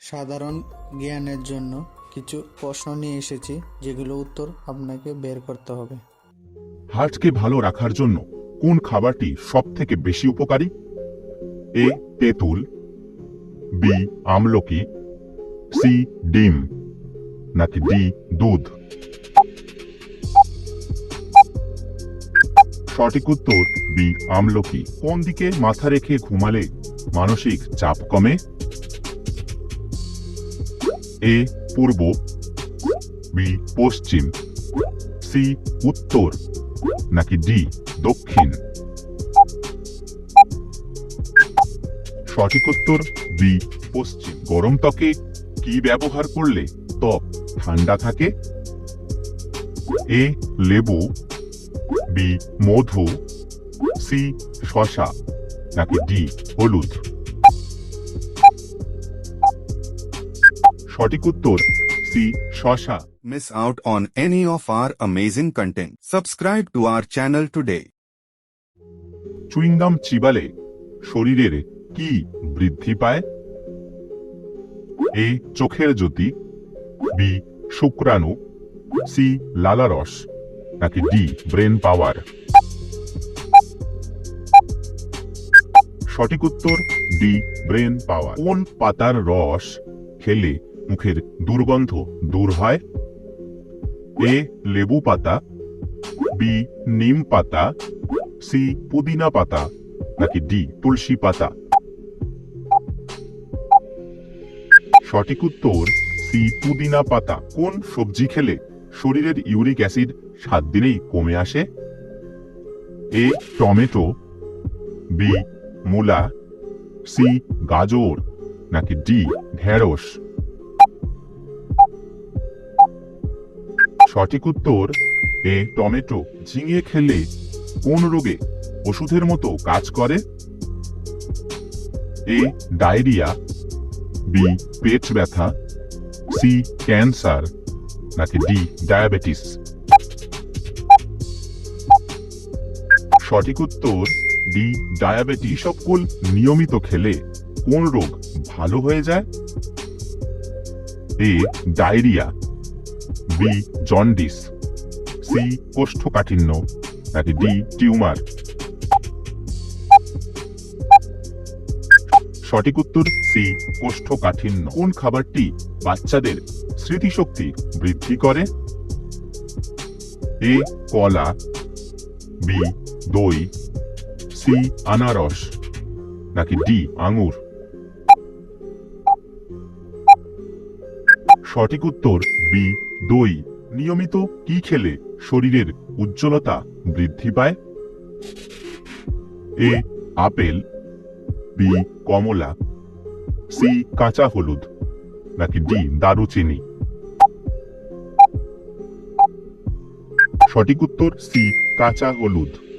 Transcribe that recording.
সাধারণ জ্ঞানের জন্য কিছু প্রশ্ন নিয়ে এসেছি, যেগুলো উত্তর আপনাকে বের করতে হবে। হার্টকে ভালো রাখার জন্য কোন খাবারটি সব থেকে বেশি উপকারী? এ, তেঁতুল, বি, আমলকি, সি, ডিম, নাকি ডি, দুধ? সঠিক উত্তর, বি, আমলকি। কোন দিকে মাথা রেখে ঘুমালে মানসিক চাপ কমে? এ, পূর্ব, বি, পশ্চিম, সি, উত্তর, নাকি ডি, দক্ষিণ? সঠিক উত্তর, বি, পশ্চিম। গরম ত্বকে কি ব্যবহার করলে ত্বক ঠান্ডা থাকে? এ, লেবু, বি, মধু, সি শশা নাকি ডি, হলুদ? সঠিক উত্তর সি শশা। Miss out on any of our amazing content subscribe to our channel today chewing gum চিবালে শরীরের কি বৃদ্ধি পায়? এ চোখের জ্যোতি। বি শুক্রাণু। সি লালারস নাকি ডি ব্রেন পাওয়ার। সঠিক উত্তর ডি ব্রেন পাওয়ার। কোন পাতার রস খেলে মুখের দুর্গন্ধ দূর হয়। এ লেবু পাতা, বি নিম পাতা, সি পুদিনা পাতা, নাকি ডি তুলসী পাতা। সঠিক উত্তর, সি পুদিনা পাতা। কোন সবজি খেলে শরীরের ইউরিক অ্যাসিড সাত দিনেই কমে আসে? এ টমেটো, বি মূলা, সি গাজর, নাকি ডি ঢেঁড়স? সঠিক উত্তর, এ টমেটো ঝিঙে খেলে কোন রোগে ওষুধের মতো কাজ করে? এ ডায়রিয়া, বি পেট ব্যথা, সি ক্যান্সার, নাকি ডি ডায়াবেটিস? সঠিক উত্তর, ডি ডায়াবেটিস। সকল নিয়মিত খেলে কোন রোগ ভালো হয়ে যায়? A diarrhoea B jaundice, C কোষ্ঠকাঠিন্য, নাকি ডি টিউমার? সঠিক উত্তর সি কোষ্ঠকাঠিন্য। কোন খাবারটি বাচ্চাদের স্মৃতিশক্তি বৃদ্ধি করে? এ কলা, বি দই, সি আনারস, নাকি ডি আঙুর? সঠিক উত্তর বি দই, নিয়মিত কি খেলে শরীরের উজ্জ্বলতা বৃদ্ধি পায়? এ, আপেল, বি, কমলা, সি, কাঁচা হলুদ, নাকি ডি, দারুচিনি? সঠিক উত্তর, সি, কাঁচা হলুদ।